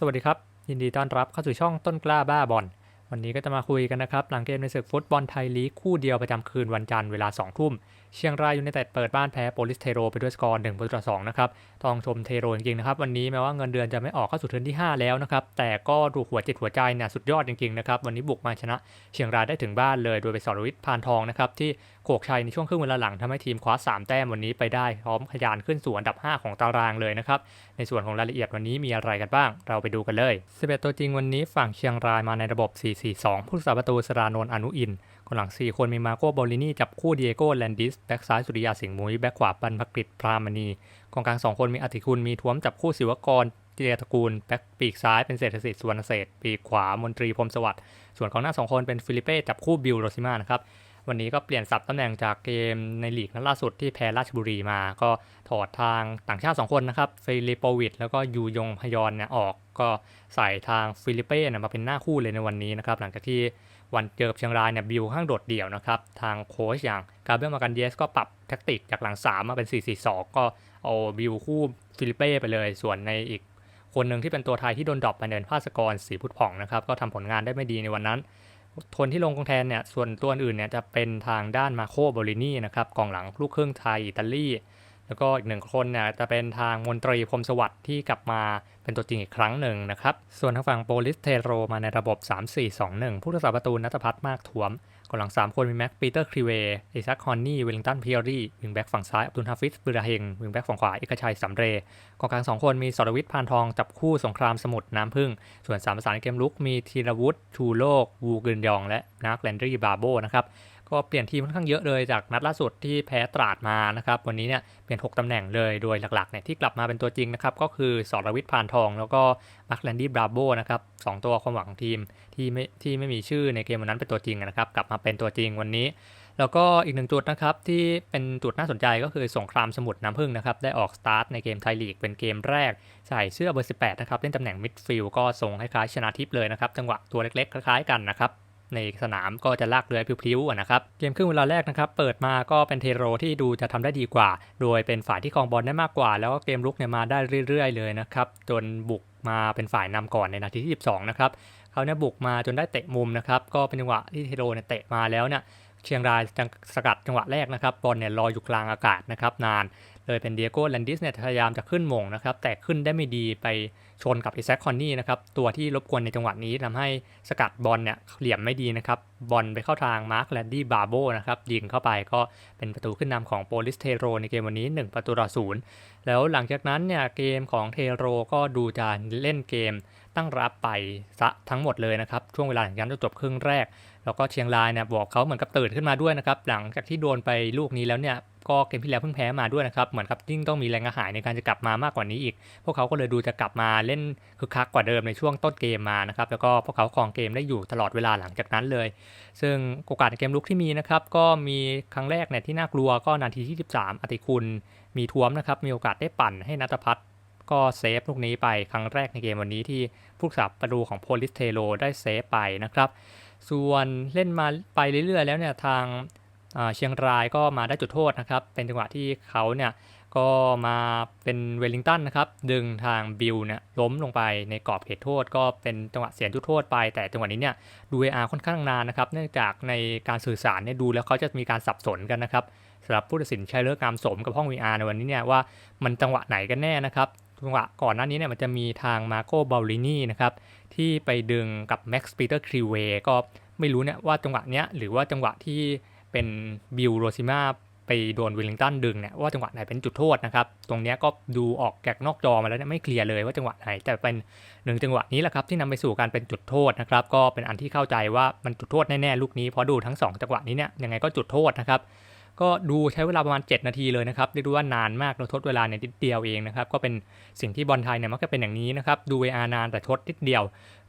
สวัสดีครับ ยินดีต้อนรับเข้าสู่ช่องต้นกล้าบ้าบอลวันนี้ก็จะมาคุยกันนะครับ หลังเกมในศึกฟุตบอลไทยลีกคู่เดียวประจำคืนวันจันทร์เวลา2ทุ่มเชียงรายยูไนเต็ดเปิดบ้านแพ้โปลิสเทโรไปด้วยสกอร์1ประตูต่อ2นะครับต้องชมเทโรจริงๆนะครับ วันนี้แม้ว่าเงินเดือนจะไม่ออกเข้าสู่เทิร์นที่ 5 แล้วนะครับ แต่ก็ดูหัวจิตหัวใจเนี่ยสุดยอดจริงๆนะครับ วันนี้บุกมาชนะเชียงรายได้ถึงบ้านเลย โดยไปสรวิทย์พานทองนะครับ ที่โขกชัยในช่วงครึ่งเวลาหลังทำให้ทีมคว้า 3 แต้มวันนี้ไปได้พร้อมขยานขึ้นสู่อันดับ 5 ของตารางเลยนะครับในส่วนของรายละเอียดวันนี้มีอะไรกันบ้าง เราไปดูกันเลย11ตัวจริงวันนี้ฝั่งเชียงรายมาในระบบ 4-4-2 ผู้รักษาประตูสรานนท์อนุอิน คนหลัง 4 คนมีมาโกบอลลินีจับคู่เดียโก้แลนดิส แบ็กซ้ายสุริยาสิงห์มุ้ยแบ็กขวาปันพกฤษพรามณีกองกลาง 2 คนมีอธิคุณมีท้วมจับคู่ศิวกรเจียตระกูลแบ็กปีกซ้ายเป็นเศรษฐศิษย์สุวรรณเศรษฐปีกขวามนตรีพรมสวัสดิ์ส่วนของหน้า 2 คนเป็นฟิลิเป้จับคู่บิลโรซิมานะครับ วันนี้ก็เปลี่ยนสับตำแหน่งจากเกมในลีกนัดล่าสุดที่แพ้ราชบุรีมา ก็ถอดทางต่างชาติ 2 คนนะครับฟิลิปโปวิดแล้วก็ยูยงพยอนเนี่ยออกก็ใส่ทางฟิลิเป้เนี่ยมาเป็นหน้าคู่เลยในวันนี้นะครับหลังจากที่วันเจอกับเชียงรายเนี่ยบิวข้างโดดเดี่ยวนะครับทางโค้ชอย่างกาเบรียลมากันเยสก็ปรับแท็กติกจากหลัง 3 มาเป็น 4-4-2 ก็เอาบิวคู่ฟิลิเป้ไปเลยส่วนในอีกคนหนึ่งที่เป็นตัวไทยที่โดนดรอปไปเนินภาสกรสีพุทธผ่องนะครับก็ทำผลงานได้ไม่ดีในวันนั้น คนที่ลงกองแทนเนี่ยส่วนตัวอื่นเนี่ยจะเป็นทางด้านมาโคบอลินีนะครับกองหลังลูกครึ่งไทยอิตาลีแล้วก็อีกหนึ่งคนเนี่ยจะเป็นทางมนตรีพรมสวัสดิ์ที่กลับมาเป็นตัวจริงอีกครั้งหนึ่งนะครับ ส่วนทางฝั่งโปลิสเทโรมาในระบบ 3-4-2-1 ผู้รักษาประตูนัทพัฒน์มากถวม กองหลัง 3 คนมีแม็กปีเตอร์ครีเวอิซักฮอนนี่เวลลิงตันพิอรี่วิงแบ็กฝั่งซ้ายอับดุลฮาฟิสบุราเฮงวิงแบ็กฝั่งขวาเอกชัยสำเรย์กองกลาง 2 คนมีสรวิทย์พานทองจับคู่สงครามสมุทรน้ำพึ่ง ส่วนสามประสานเกมลุกมีธีรวุฒิชูโลก วูกึนยอง และนักแลนดรีบาโบนะครับ ก็เปลี่ยนทีมค่อนข้างเยอะเลยจากนัดล่าสุดที่แพ้ตราดมานะครับวันนี้เนี่ยเปลี่ยน 6ตำแหน่งเลยโดยหลักๆเนี่ยที่กลับมาเป็นตัวจริงนะครับก็คือสรวิทย์พานทอง แล้วก็มาร์คแลนดี้บราโบนะครับสองตัวความหวังของทีมที่ไม่ที่ไม่มีชื่อในเกมวันนั้นเป็นตัวจริงนะครับกลับมาเป็นตัวจริงวันนี้ แล้วก็อีกหนึ่งจุดนะครับที่เป็นจุดน่าสนใจก็คือสงครามสมุทรน้ำพึ่งนะครับได้ออกสตาร์ทในเกมไทยลีกเป็นเกมแรก ใส่เสื้อเบอร์ 18นะครับเล่นตำแหน่งมิดฟิลด์ก็ทรงคล้ายๆชนะทิพย์เลยนะครับจังหวะตัวเล็กๆคล้ายๆกันนะครับ ในสนามก็จะลากเรือพลิ้วๆนะครับเกมครึ่งเวลาแรกนะครับเปิดมาก็เป็นเทโรที่ดูจะทำได้ดีกว่า โดยเป็นฝ่ายที่ครองบอลได้มากกว่า แล้วก็เกมลุกเนี่ยมาได้เรื่อยๆ เลยนะครับจนบุกมาเป็นฝ่ายนำก่อนในนาทีที่ 12 นะครับเขาเนี่ยบุกมาจนได้เตะมุมนะครับก็เป็นจังหวะที่เทโรเนี่ยเตะมาแล้วเนี่ย เชียงรายจังสกัดจังหวะแรกนะครับบอลเนี่ยลอยอยู่กลางอากาศนะครับนานเลยเป็นเดียโก้แลนดิสเนี่ยพยายามจะขึ้นมงนะครับแต่ขึ้นได้ไม่ดีไปชนกับไอแซคคอนนี่นะครับตัวที่รบกวนในจังหวะนี้ทำให้สกัดบอลเนี่ยเหลี่ยมไม่ดีนะครับบอลไปเข้าทางมาร์คแลนดี้บาโบนะครับยิงเข้าไปก็เป็นประตูขึ้นนำของโปลิสเทโรในเกมวันนี้ 1 ประตูต่อศูนย์แล้วหลังจากนั้นเนี่ยเกมของเทโรก็ดูจะเล่นเกมตั้งรับไปซะทั้งหมดเลยนะครับช่วงเวลาหลังจากนั้นจบครึ่งแรก แล้วก็เชียงรายเนี่ยบอกเขาเหมือนกับตื่นขึ้นมาด้วยนะครับหลังจากที่โดนไปลูกนี้แล้วเนี่ยก็เกมที่แล้วเพิ่งแพ้มาด้วยนะครับเหมือนกับยิ่งต้องมีแรงกระหายในการจะกลับมามากกว่านี้อีก พวกเขาก็เลยดูจะกลับมาเล่นคึกคักกว่าเดิมในช่วงต้นเกมมานะครับแล้วก็พวกเขาครองเกมได้อยู่ตลอดเวลาหลังจากนั้นเลย ซึ่งโอกาสในเกมลุกที่มีนะครับก็มีครั้งแรกเนี่ยที่น่ากลัวก็นาทีที่ 13 อติคุณ มีท้วมนะครับมีโอกาสได้ปั่นให้นัทพัฒก็เซฟลูกนี้ไปครั้งแรกในเกมวันนี้ที่ผู้สับประตูของโพลิสเทโลได้เซฟไปนะครับ ส่วนเล่นมาไปเรื่อยๆ แล้วเนี่ยทางเชียงรายก็มาได้จุดโทษนะครับ เป็นจังหวะที่เขาเนี่ยก็มาเป็นเวลลิงตันนะครับดึงทางบิลเนี่ยล้มลงไปในกรอบเขตโทษ ก็เป็นจังหวะเสียจุดโทษไป แต่จังหวะนี้เนี่ยดู AR ค่อนข้างนานนะครับ เนื่องจากในการสื่อสารเนี่ยดูแล้วเขาจะมีการสับสนกันนะครับสำหรับผู้ตัดสินใช้เลิกงามสมกับห้อง VR ในวันนี้เนี่ยว่ามันจังหวะไหนกันแน่นะครับ จังหวะก่อนหน้านี้เนี่ยมันจะมีทางมาโกบาลินีนะครับที่ไปดึงกับแม็กซ์ปีเตอร์ครีเวก็ไม่รู้เนี่ยว่าจังหวะเนี้ยหรือว่าจังหวะที่เป็นบิลโรซิมาไปโดนวิลลิงตันดึงเนี่ยว่าจังหวะไหนเป็นจุดโทษนะครับ ตรงนี้ก็ดูออกแกกนอกจอมาแล้วเนี่ยไม่เคลียร์เลยว่าจังหวะไหน แต่เป็นหนึ่งจังหวะนี้แหละครับที่นำไปสู่การเป็นจุดโทษนะครับ ก็เป็นอันที่เข้าใจว่ามันจุดโทษแน่ๆลูกนี้เพราะดูทั้ง 2 จังหวะนี้เนี่ยยังไงก็จุดโทษนะครับ ก็ดูใช้เวลาประมาณ 7 นาทีเลยนะครับเรียกว่านานมากเราทดเวลาเนี่ยนิดเดียวเองนะครับก็เป็นสิ่งที่บอลไทยเนี่ยมักจะเป็นอย่างนี้นะครับดู VR นานแต่ทดนิดเดียว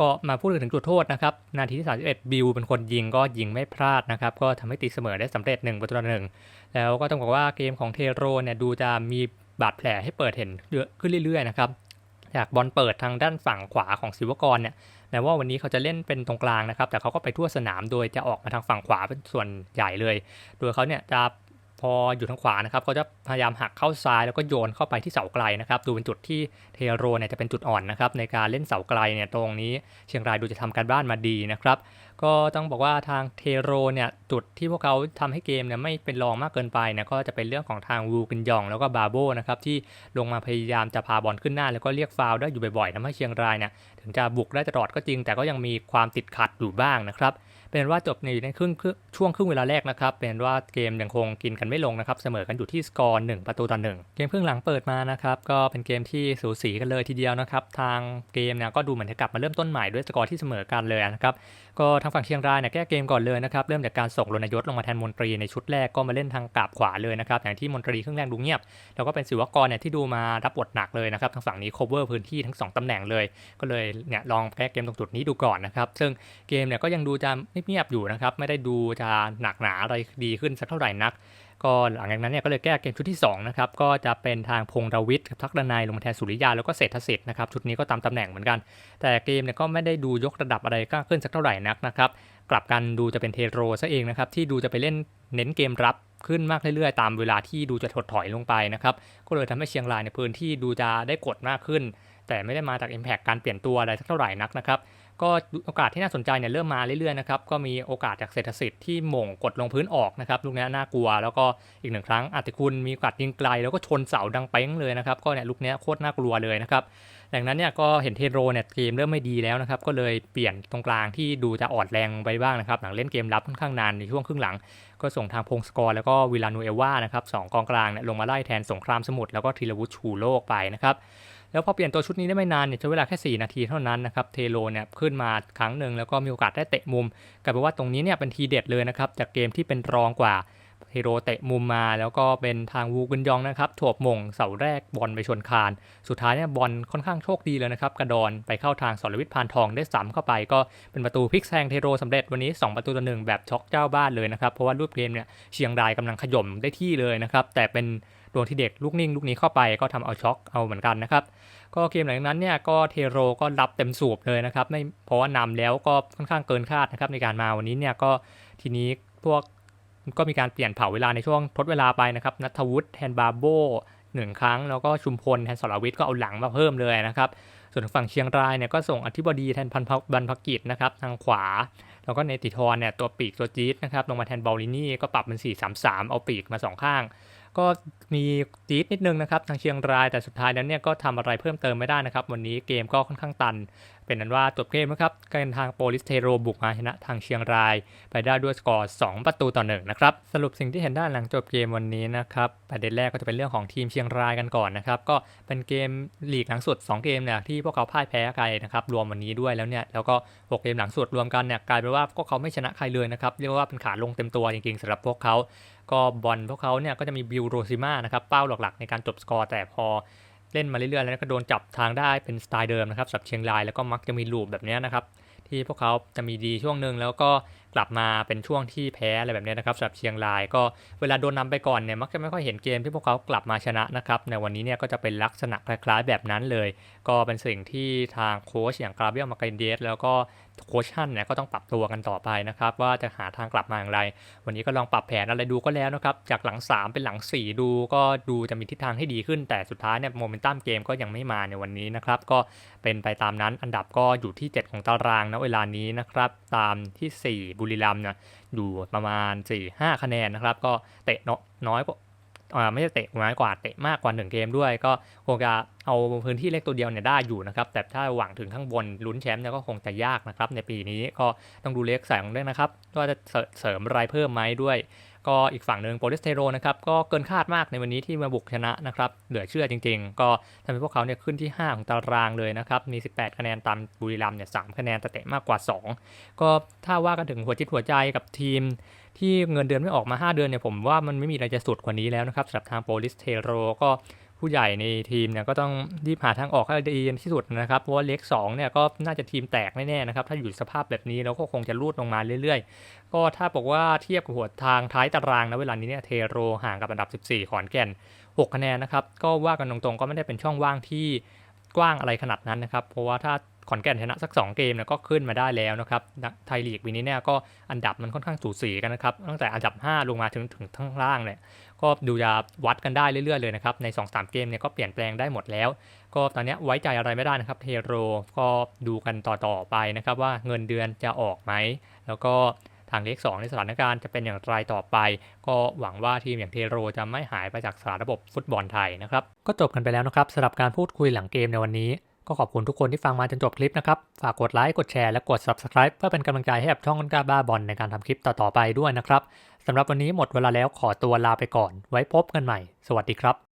ก็มาพูดถึงจุดโทษนะครับนาทีที่ 31 บิลเป็นคนยิงก็ยิงไม่พลาดนะครับก็ทำให้ตีเสมอได้สำเร็จ1ประตูต่อหนึ่งแล้วก็ต้องบอกว่าเกมของเทโรเนี่ยดูจะมีบาดแผลให้เปิดเห็นเยอะขึ้นเรื่อยๆนะครับจากบอลเปิดทางด้านฝั่งขวาของศิวกรเนี่ย แม้ว่าวันนี้เขาจะเล่นเป็นตรงกลางนะครับ แต่เขาก็ไปทั่วสนามโดยจะออกมาทางฝั่งขวาเป็นส่วนใหญ่เลย โดยเขาเนี่ยจะ พออยู่ทางขวานะครับเขาจะพยายามหักเข้าซ้ายแล้วก็โยนเข้าไปที่เสาไกลนะครับ ดูเป็นจุดที่เทโรเนี่ยจะเป็นจุดอ่อนนะครับในการเล่นเสาไกลเนี่ยตรงนี้เชียงรายดูจะทำการบ้านมาดีนะครับ ก็ต้องบอกว่าทางเทโรเนี่ยจุดที่พวกเขาทำให้เกมเนี่ยไม่เป็นรองมากเกินไปเนี่ยก็จะเป็นเรื่องของทางวูกินยอง แล้วก็บาโบนะครับที่ลงมาพยายามจะพาบอลขึ้นหน้า แล้วก็เรียกฟาวได้อยู่บ่อยๆทำให้เชียงรายเนี่ยถึงจะบุกได้ตลอดก็จริง แต่ก็ยังมีความติดขัดอยู่บ้างนะครับ เป็นว่าจบในในครึ่งช่วงครึ่งเวลาแรกนะครับเป็นว่าเกมยังคงกินกันไม่ลงนะครับเสมอกันอยู่ที่สกอร์1ประตูต่อ1เกมครึ่งหลังเปิดมานะครับก็เป็นเกมที่สูสีกันเลยทีเดียวนะครับทางเกมเนี่ยก็ดูเหมือนจะกลับมาเริ่มต้นใหม่ด้วยสกอร์ที่เสมอกันเลยนะครับก็ทางฝั่งเชียงรายเนี่ยแก้เกมก่อนเลยนะครับเริ่มจากการส่งรณยศลงมาแทนมนตรีในชุดแรกก็มาเล่นทางกลับขวาเลยนะครับอย่างที่มนตรีครึ่งแรกดูเงียบ แล้วก็เป็นศิวกรเนี่ยที่ดูมารับบทหนักเลยนะครับทางฝั่งนี้ cover พื้นที่ทั้ง 2ตำแหน่งเลย ก็เลยเนี่ยลองแก้เกมตรงจุดนี้ดูก่อนนะครับซึ่งเกมเนี่ยก็ยังดูจะเงียบอยู่นะครับ ไม่ได้ดูจะหนักหนาอะไรดีขึ้นสักเท่าไหร่นัก ก็หลังจากนั้นเนี่ยก็เลยแก้เกมชุดที่2นะครับก็จะเป็นทางพงรวิทย์กับทักดนายลงมาแทนสุริยาแล้วก็เศรษฐศิษย์นะครับชุดนี้ก็ตามตำแหน่งเหมือนกัน แต่เกมเนี่ยก็ไม่ได้ดูยกระดับอะไรก็ขึ้นสักเท่าไหร่นักนะครับกลับกันดูจะเป็นเทโรซะเองนะครับที่ดูจะไปเล่นเน้นเกมรับขึ้นมากเรื่อยๆ ตามเวลาที่ดูจะถดถอยลงไปนะครับก็เลยทำให้เชียงรายในพื้นที่ดูจะได้กดมากขึ้น แต่ไม่ได้มาจาก Impact การเปลี่ยนตัวอะไรสักเท่าไหร่นักนะครับ ก็โอกาสที่น่าสนใจเนี่ยเริ่มมาเรื่อยๆนะครับก็มีโอกาสจากเศรษฐศิษย์ที่หม่งกดลงพื้นออกนะครับลูกนี้น่ากลัวแล้วก็อีกหนึ่งครั้งอาติคุณมีโอกาสยิงไกล แล้วก็ชนเสาดังเป้งเลยนะครับก็เนี่ยลูกนี้โคตรน่ากลัวเลยนะครับดังนั้นเนี่ยก็เห็นเทโรเนี่ยเกมเริ่มไม่ดีแล้วนะครับก็เลยเปลี่ยนตรงกลางที่ดูจะอ่อนแรงไปบ้างนะครับหลังเล่นเกมรับค่อนข้างนานในช่วงครึ่งหลัง ก็ส่งทางพงศกรแล้วก็วิลานูเอลวานะครับสองกองกลางเนี่ยลงมาไล่แทนสงครามสมุทรแล้วก็ธีรวุฒิชูโลกไปนะครับ แล้วพอเปลี่ยนตัวชุดนี้ได้ไม่นานเนี่ยใช้เวลาแค่ 4 นาทีเท่านั้นนะครับเทโลเนี่ยขึ้นมาครั้งหนึ่งแล้วก็มีโอกาสได้เตะมุมกลายเป็นว่าตรงนี้เนี่ยเป็นทีเด็ดเลยนะครับจากเกมที่เป็นรองกว่าเทโรเตะมุมมาแล้วก็เป็นทางวูกุนยองนะครับถวบมงเสาแรกบอลไปชนคาน สุดท้ายเนี่ยบอลค่อนข้างโชคดีเลยนะครับ กระดอนไปเข้าทางสรวิทย์พานทองได้ซ้ำเข้าไป ก็เป็นประตูพลิกแซงเทโรสำเร็จวันนี้ 2 ประตูต่อหนึ่งแบบช็อกเจ้าบ้านเลยนะครับ เพราะว่ารูปเกมเนี่ยเชียงรายกำลังขย่มได้ที่เลยนะครับ แต่เป็น ดวงที่เด็กลูกนิ่งลูกนี้เข้าไปก็ทำเอาช็อกเอาเหมือนกันนะครับ ก็เกมหลังนั้นเนี่ยก็เทโรก็รับเต็มสูบเลยนะครับไม่เพราะว่านำแล้วก็ค่อนข้างเกินคาดนะครับในการมาวันนี้เนี่ยก็ทีนี้พวกก็มีการเปลี่ยนเผาเวลาในช่วงทดเวลาไปนะครับนัทวุฒิแทนบาโบหนึ่งครั้ง แล้วก็ชุมพลแทนสรวิทย์ก็เอาหลังมาเพิ่มเลยนะครับ ส่วนฝั่งเชียงรายเนี่ยก็ส่งอธิบดีแทนพันบรรพกิจนะครับทางขวา แล้วก็เนติธรเนี่ยตัวปีกตัวจี๊ดนะครับลงมาแทนบอลลินี่ก็ปรับเป็น 4-3-3 เอาปีกมาสองข้าง ก็มีจี๊ดนิดนึงนะครับทางเชียงรายแต่สุดท้ายนั้นเนี่ยก็ทำอะไรเพิ่มเติมไม่ได้นะครับ วันนี้เกมก็ค่อนข้างตัน เป็นนั้นว่าจบเกมนะครับการทางโปลิสเทโรบุกมาชนะทางเชียงราย ไปได้ด้วยสกอร์ 2 ประตูต่อ1นะครับสรุปสิ่งที่เห็นได้หลังจบเกมวันนี้นะครับประเด็นแรกก็จะเป็นเรื่องของทีมเชียงรายกันก่อนนะครับก็เป็นเกมลีกหลังสุด 2 เกมเนี่ยที่พวกเขาพ่ายแพ้ใครนะครับรวมวันนี้ด้วยแล้วเนี่ยแล้วก็ 6 เกมหลังสุดรวมกันเนี่ยกลายเป็นว่าพวกเขาไม่ชนะใครเลยนะครับเรียกว่าเป็นขาลงเต็มตัวจริงๆสำหรับพวกเขา ก็บอลพวกเขาเนี่ยก็จะมีบิลโรซิมานะครับเป้าหลักๆ ในการจบสกอร์แต่พอเล่นมาเรื่อยๆ แล้วก็โดนจับทางได้เป็นสไตล์เดิมนะครับสับเชียงรายแล้วก็มักจะมีลูปแบบนี้นะครับที่พวกเขาจะมีดีช่วงหนึ่งแล้วก็ กลับมาเป็นช่วงที่แพ้อะไรแบบนี้นะครับสำหรับเชียงรายก็เวลาโดนนาไปก่อนเนี่ยมักจะไม่ค่อยเห็นเกมที่พวกเขากลับมาชนะนะครับในวันนี้เนี่ยก็จะเป็นลักษณะคล้ายๆ แบบนั้นเลย ก็เป็นสิ่งที่ทางโค้ชอย่างกราเบียลมาการเดสแล้วก็โค้ชชั่นเนี่ยก็ต้องปรับตัวกันต่อไปนะครับว่าจะหาทางกลับมาอย่างไร วันนี้ก็ลองปรับแผนอะไรดูก็แล้วนะครับจากหลัง 3 เป็นหลัง 4 ดูก็ดูจะมีทิศทางให้ดีขึ้น แต่สุดท้ายเนี่ยโมเมนตัมเกมก็ยังไม่มาในวันนี้นะครับก็เป็นไปตามนั้นอันดับก็อยู่ที่ 7 ของตารางนะเวลานี้นะครับตามที่ 4บุรีรัมย์เนี่ยอยู่ประมาณ 4-5 คะแนนนะครับ ก็เตะน้อยกว่าไม่ใช่เตะน้อยกว่าเตะมากกว่า 1 เกมด้วย ก็คงจะเอาพื้นที่เล็กตัวเดียวเนี่ยได้อยู่นะครับ แต่ถ้าหวังถึงข้างบนลุ้นแชมป์เนี่ยก็คงจะยากนะครับในปีนี้ก็ต้องดูเล็กใส่ของด้วยนะครับว่าจะเสริมรายเพิ่มไหมด้วย ก็อีกฝั่งหนึ่งโปลิสเทโรนะครับก็เกินคาดมากในวันนี้ที่มาบุกชนะนะครับเหลือเชื่อจริง ๆ ก็ทำให้พวกเขาเนี่ยขึ้นที่ 5 ของตารางเลยนะครับมี 18 คะแนนตามบุรีรัมเนี่ยสคะแนนแต่เตะมากกว่า 2 ก็ถ้าว่ากันถึงหัวจิตหัวใจกับทีมที่เงินเดือนไม่ออกมา 5 เดือนเนี่ยผมว่ามันไม่มีอะไรจะสุดกว่านี้แล้วนะครับสำหรับทางโปลิสเทโรก็ ผู้ใหญ่ในทีมเนี่ยก็ต้องรีบหาทางออกให้ดีที่สุดนะครับ เพราะว่าเล็ก2เนี่ยก็น่าจะทีมแตกแน่ๆนะครับ ถ้าอยู่สภาพแบบนี้เราก็คงจะรูดลงมาเรื่อยๆ ก็ถ้าบอกว่าเทียบกับหัวทางท้ายตารางนะเวลานี้เนี่ยเทโรห่างกับอันดับ 14 ขอนแก่น 6 คะแนนนะครับ ก็ว่ากันตรงๆ ก็ไม่ได้เป็นช่องว่างที่กว้างอะไรขนาดนั้นนะครับ เพราะว่าถ้า ขอนแก่นชนะสัก 2 เกมนี่ยก็ขึ้นมาได้แล้วนะครับไทยลีกปีนี้เนี่ยก็อันดับมันค่อนข้างสูสีกันนะครับตั้งแต่อันดับ 5 ลงมาถึงถึงข้างล่างเนี่ยก็ดูจะวัดกันได้เรื่อยๆเลยนะครับใน 2-3 เกมเนี่ยก็เปลี่ยนแปลงได้หมดแล้ว ก็ตอนนี้ไว้ใจอะไรไม่ได้นะครับเทโรก็ดูกันต่อๆไปนะครับว่าเงินเดือนจะออกไหมแล้วก็ทางเลข2ในสถานการณ์จะเป็นอย่างไรต่อไป ก็หวังว่าทีมอย่างเทโรจะไม่หายไปจากสารระบบฟุตบอลไทยนะครับก็จบกันไปแล้วนะครับสำหรับการพูดคุยหลังเกมในวันนี้ ก็ขอบคุณทุกคนที่ฟังมาจนจบคลิปนะครับ ฝากกดไลค์กดแชร์และกด subscribe เพื่อเป็นกำลังใจให้กับช่องก้นกล้าบ้าบอลในการทำคลิปต่อๆไปด้วยนะครับสำหรับวันนี้หมดเวลาแล้วขอตัวลาไปก่อน ไว้พบกันใหม่ สวัสดีครับ